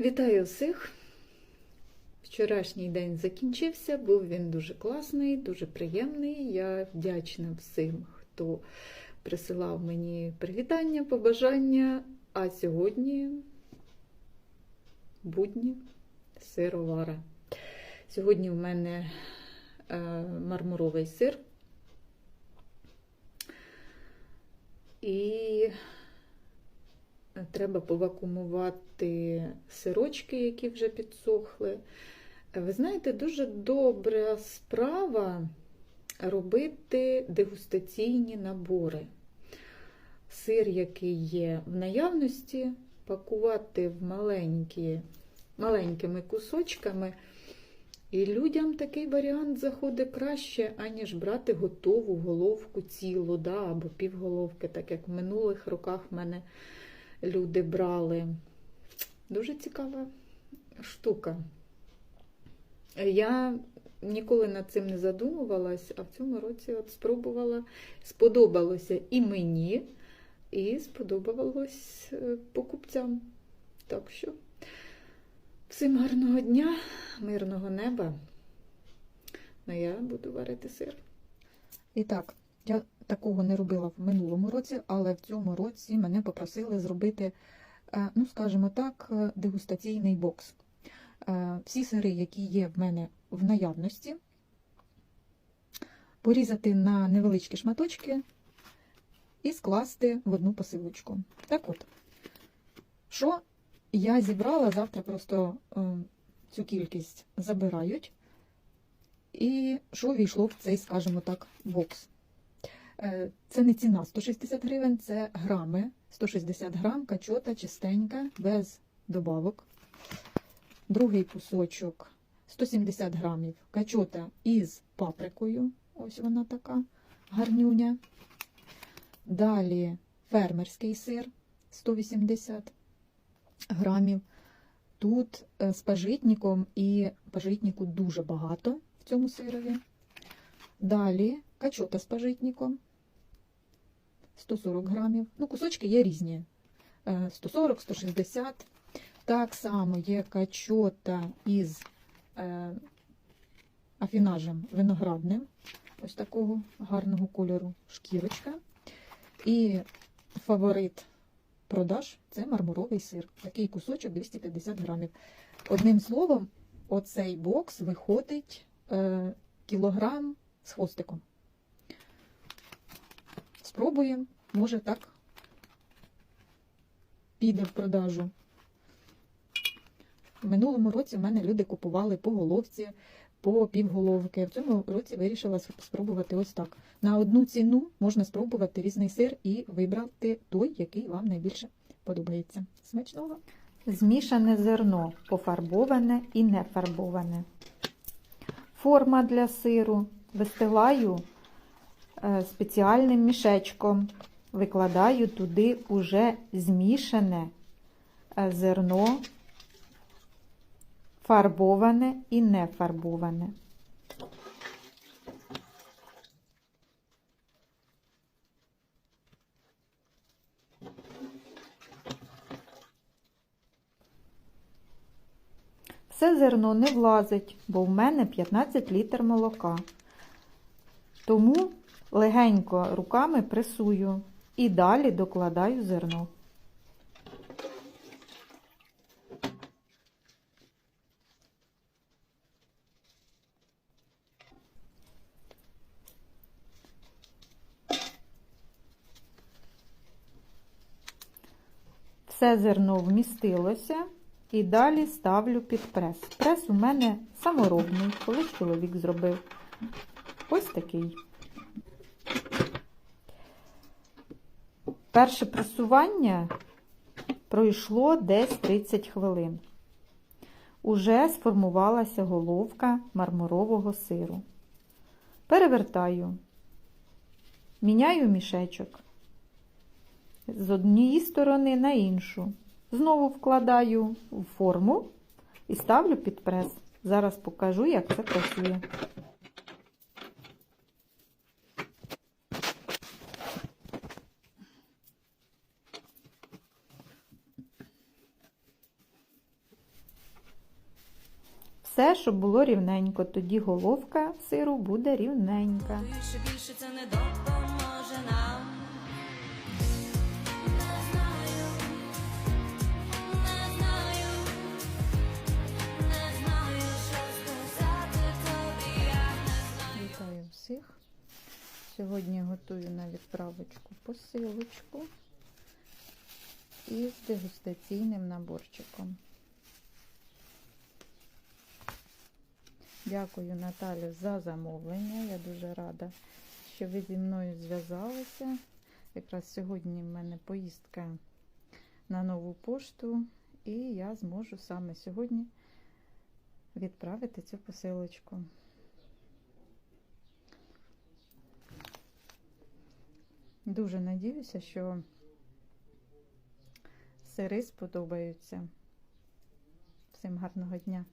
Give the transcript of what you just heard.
Вітаю всіх! Вчорашній день закінчився, був він дуже класний, дуже приємний. Я вдячна всім, хто присилав мені привітання, побажання. А сьогодні будні сировара. Сьогодні в мене е, мармуровий сир. І треба повакумувати сирочки, які вже підсохли. Ви знаєте, дуже добра справа робити дегустаційні набори. Сир, який є в наявності, пакувати в маленькі, маленькими кусочками. І людям такий варіант заходить краще, аніж брати готову головку цілу, да, або півголовки, так як в минулих роках в мене люди брали. Дуже цікава штука. Я ніколи над цим не задумувалась, а в цьому році от спробувала. Сподобалося і мені, і сподобалось е, покупцям. Так що, всім гарного дня, мирного неба. Ну, я буду варити сир. І так, я такого не робила в минулому році, але в цьому році мене попросили зробити, е, ну, скажімо так, е, дегустаційний бокс. Е, Всі сири, які є в мене в наявності, порізати на невеличкі шматочки і скласти в одну посилочку. Так от, що я зібрала, завтра просто цю кількість забирають. І що війшло в цей, скажімо так, бокс. Е, Це не ціна 160 гривень, це грами. 160 грам, качота чистенька, без добавок. Другий кусочок 170 грамів качота із паприкою. Ось вона така гарнюня. Далі фермерський сир 180 грамів. Тут е, з пажитником і пажитнику дуже багато в цьому сирові. Далі качота з пажитником 140 грамів. Ну, кусочки є різні. Е, 140, 160. Так само є качота із е, афінажем виноградним. Ось такого гарного кольору шкірочка. І фаворит продаж це мармуровий сир. Такий кусочок 250 грамів. Одним словом, оцей бокс виходить е, кілограм з хвостиком. Спробуємо, може так піде в продажу. В минулому році в мене люди купували по головці, по півголовки. В цьому році вирішила спробувати ось так. На одну ціну можна спробувати різний сир і вибрати той, який вам найбільше подобається. Смачного! Змішане зерно пофарбоване і нефарбоване. Форма для сиру вистилаю спеціальним мішечком. Викладаю туди уже змішане е, зерно, фарбоване і нефарбоване. Все зерно не влазить, бо в мене 15 літр молока. Тому легенько руками пресую і далі докладаю зерно. Все зерно вмістилося. І далі ставлю під прес. Прес у мене саморобний, колись чоловік зробив. Ось такий. Перше пресування пройшло десь 30 хвилин. Уже сформувалася головка мармурового сиру. Перевертаю, міняю мішечок з однієї сторони на іншу. Знову вкладаю в форму і ставлю під прес. Зараз покажу, як це працює. Все, щоб було рівненько. Тоді головка сиру буде рівненька. Більше, більше це не допоможе нам. Вітаю всіх. Сьогодні готую на відправочку посилочку із дегустаційним наборчиком. Дякую Наталю за замовлення. Я дуже рада, що ви зі мною зв'язалися. Якраз сьогодні в мене поїздка на нову пошту, і я зможу саме сьогодні відправити цю посилочку. Дуже надіюся, що сири сподобаються. Всім гарного дня!